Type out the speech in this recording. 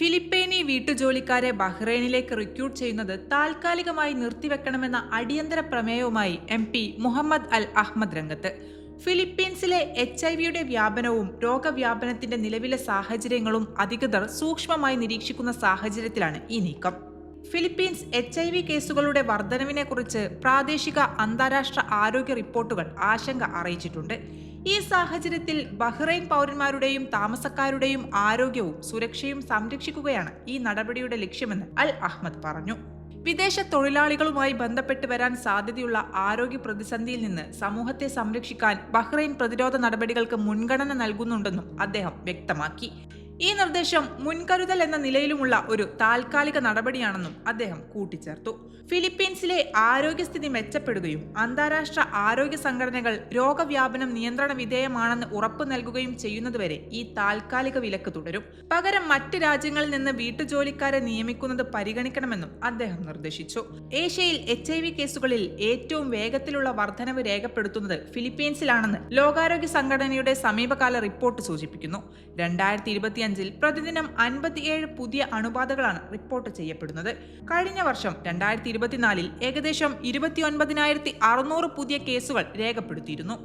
ഫിലിപ്പൈനി വീട്ടുജോലിക്കാരെ ബഹ്റൈനിലേക്ക് recruit ചെയ്യുന്നത് താൽക്കാലികമായി നിർത്തിവെക്കണമെന്ന അടിയന്തര പ്രമേയവുമായി M P Muhammad Al Ahmad രംഗത്ത്. ഫിലിപ്പീൻസിലെ എച്ച് ഐ വിയുടെ വ്യാപനവും രോഗവ്യാപനത്തിന്റെ നിലവിലെ സാഹചര്യങ്ങളും അധികൃതർ സൂക്ഷ്മമായി നിരീക്ഷിക്കുന്ന സാഹചര്യത്തിലാണ് ഈ നീക്കം. ഫിലിപ്പീൻസ് എച്ച് ഐ വി കേസുകളുടെ വർധനവിനെക്കുറിച്ച് പ്രാദേശിക അന്താരാഷ്ട്ര ആരോഗ്യ റിപ്പോർട്ടുകൾ ആശങ്ക അറിയിച്ചിട്ടുണ്ട്. ഈ സാഹചര്യത്തിൽ ബഹ്റൈൻ പൗരന്മാരുടെയും താമസക്കാരുടെയും ആരോഗ്യവും സുരക്ഷയും സംരക്ഷിക്കുകയാണ് ഈ നടപടിയുടെ ലക്ഷ്യമെന്ന് അൽ അഹമ്മദ് പറഞ്ഞു. വിദേശ തൊഴിലാളികളുമായി ബന്ധപ്പെട്ട് വരാൻ സാധ്യതയുള്ള ആരോഗ്യ പ്രതിസന്ധിയിൽ നിന്ന് സമൂഹത്തെ സംരക്ഷിക്കാൻ ബഹ്റൈൻ പ്രതിരോധ നടപടികൾക്ക് മുൻഗണന നൽകുന്നുണ്ടെന്നും അദ്ദേഹം വ്യക്തമാക്കി. ഈ നിർദ്ദേശം മുൻകരുതൽ എന്ന നിലയിലുമുള്ള ഒരു താൽക്കാലിക നടപടിയാണെന്നും അദ്ദേഹം കൂട്ടിച്ചേർത്തു. ഫിലിപ്പീൻസിലെ ആരോഗ്യസ്ഥിതി മെച്ചപ്പെടുകയും അന്താരാഷ്ട്ര ആരോഗ്യ സംഘടനകൾ രോഗവ്യാപനം നിയന്ത്രണ വിധേയമാണെന്ന് ഉറപ്പു നൽകുകയും ചെയ്യുന്നതുവരെ ഈ താൽക്കാലിക വിലക്ക് തുടരും. പകരം മറ്റ് രാജ്യങ്ങളിൽ നിന്ന് വീട്ടുജോലിക്കാരെ നിയമിക്കുന്നത് പരിഗണിക്കണമെന്നും അദ്ദേഹം നിർദ്ദേശിച്ചു. ഏഷ്യയിൽ എച്ച് ഐ വി കേസുകളിൽ ഏറ്റവും വേഗത്തിലുള്ള വർധനവ് രേഖപ്പെടുത്തുന്നത് ഫിലിപ്പീൻസിലാണെന്ന് ലോകാരോഗ്യ സംഘടനയുടെ സമീപകാല റിപ്പോർട്ട് സൂചിപ്പിക്കുന്നു. രണ്ടായിരത്തി ഇരുപത്തിയഞ്ചിൽ പ്രതിദിനം അൻപത്തിയേഴ് പുതിയ അണുബാധകളാണ് റിപ്പോർട്ട് ചെയ്യപ്പെടുന്നത്. കഴിഞ്ഞ വർഷം രണ്ടായിരത്തി ഇരുപത്തിനാലിൽ ഏകദേശം ഇരുപത്തിയൊൻപതിനായിരത്തി അറുന്നൂറ് പുതിയ കേസുകൾ രേഖപ്പെടുത്തിയിരുന്നു.